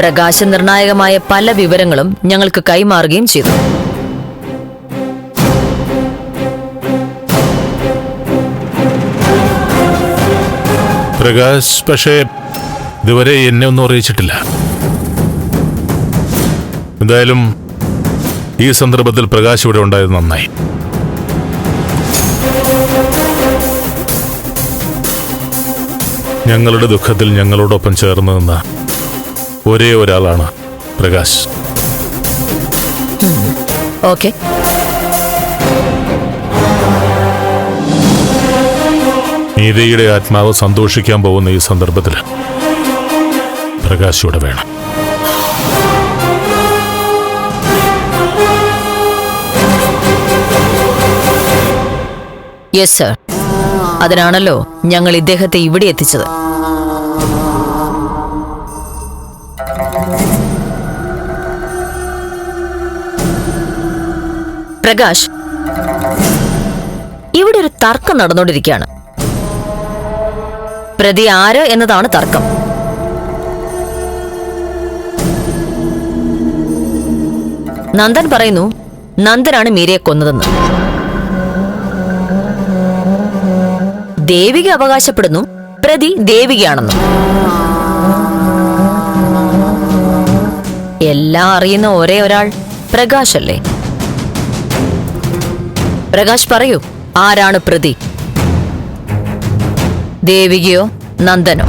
പ്രകാശ നിർണായകമായ പല വിവരങ്ങളും ഞങ്ങൾക്ക് കൈമാറുകയും ചെയ്തു. പ്രകാശ് പക്ഷേ ഇതുവരെ എന്നെ ഒന്നും അറിയിച്ചിട്ടില്ല. എന്തായാലും ഈ സന്ദർഭത്തിൽ പ്രകാശ് ഇവിടെ ഉണ്ടായത് നന്നായി. ഞങ്ങളുടെ ദുഃഖത്തിൽ ഞങ്ങളോടൊപ്പം ചേർന്ന് നിന്ന ഒരേ ഒരാളാണ് പ്രകാശ്. ഓക്കെ. നീതയുടെ ആത്മാവ് സന്തോഷിക്കാൻ പോകുന്ന ഈ സന്ദർഭത്തിൽ പ്രകാശ് ഇവിടെ വേണം. യെസ് സർ അതിനാണല്ലോ ഞങ്ങൾ ഇദ്ദേഹത്തെ ഇവിടെ എത്തിച്ചത്. പ്രകാശ്. ഇവിടെ ഒരു തർക്കം നടന്നുകൊണ്ടിരിക്കുകയാണ്. പ്രതി ആര് എന്നതാണ് തർക്കം. നന്ദൻ പറയുന്നു നന്ദനാണ് മീരയെ കൊന്നതെന്ന്. ദേവിക അവകാശപ്പെടുന്നു പ്രതി ദേവികയാണെന്നും. എല്ലാം അറിയുന്ന ഒരേ ഒരാൾ പ്രകാശ് അല്ലേ പ്രകാശ് പറയൂ ആരാണ് പ്രതി? ദേവികയോ നന്ദനോ?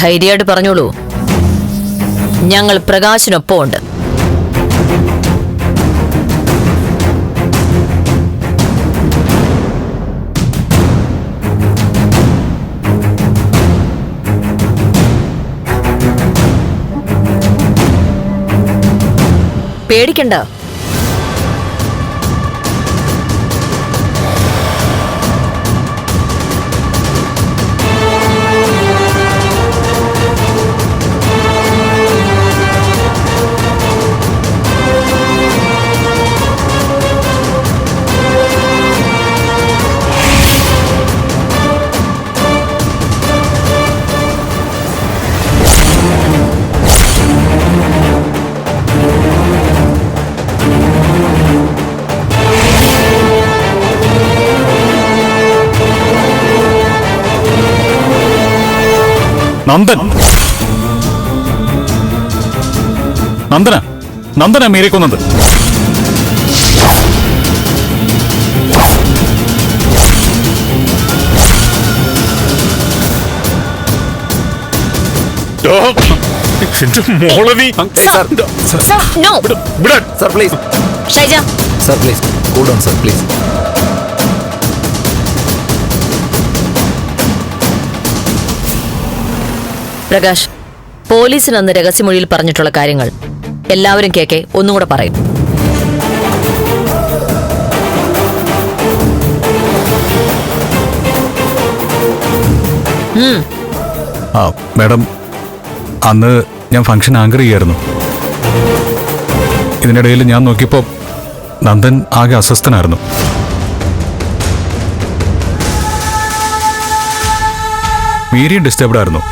ധൈര്യമായിട്ട് പറഞ്ഞോളൂ. ഞങ്ങൾ പ്രകാശിനൊപ്പം പേടിക്കണ്ട. നന്ദൻ. നന്ദന. നന്ദന മീരെ കൊന്നത്. Shaija sir no. വിടാൻ. Sir please. Shaija. Sir please. Cool down sir please. Prakash പോലീസിന് അന്ന് രഹസ്യമൊഴിയിൽ പറഞ്ഞിട്ടുള്ള കാര്യങ്ങൾ എല്ലാവരും കേക്കെ ഒന്നുകൂടെ പറയും. ആ മാഡം അന്ന് ഞാൻ ഫംഗ്ഷൻ ആങ്കർ ചെയ്യായിരുന്നു. ഇതിനിടയിൽ ഞാൻ നോക്കിയപ്പോൾ നന്ദൻ ആകെ അസ്വസ്ഥനായിരുന്നു. മീരിയും ഡിസ്റ്റർബ്ഡ് ആയിരുന്നു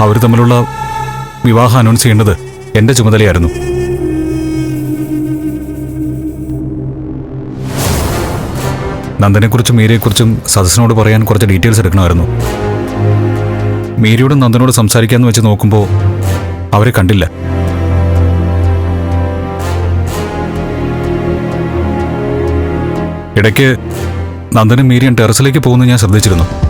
അവർ തമ്മിലുള്ള വിവാഹം അനൗൺസ് ചെയ്യേണ്ടത് എന്റെ ചുമതലയായിരുന്നു. നന്ദനെക്കുറിച്ചും മീരയെക്കുറിച്ചും സദസ്സിനോട് പറയാൻ കുറച്ച് ഡീറ്റെയിൽസ് എടുക്കണമായിരുന്നു. മീരയോടും നന്ദനോട് സംസാരിക്കാന്ന് വെച്ച് നോക്കുമ്പോൾ അവരെ കണ്ടില്ല. ഇടയ്ക്ക് നന്ദനും മീരിയും ടെറസിലേക്ക് പോകുന്നത് ഞാൻ ശ്രദ്ധിച്ചിരുന്നു.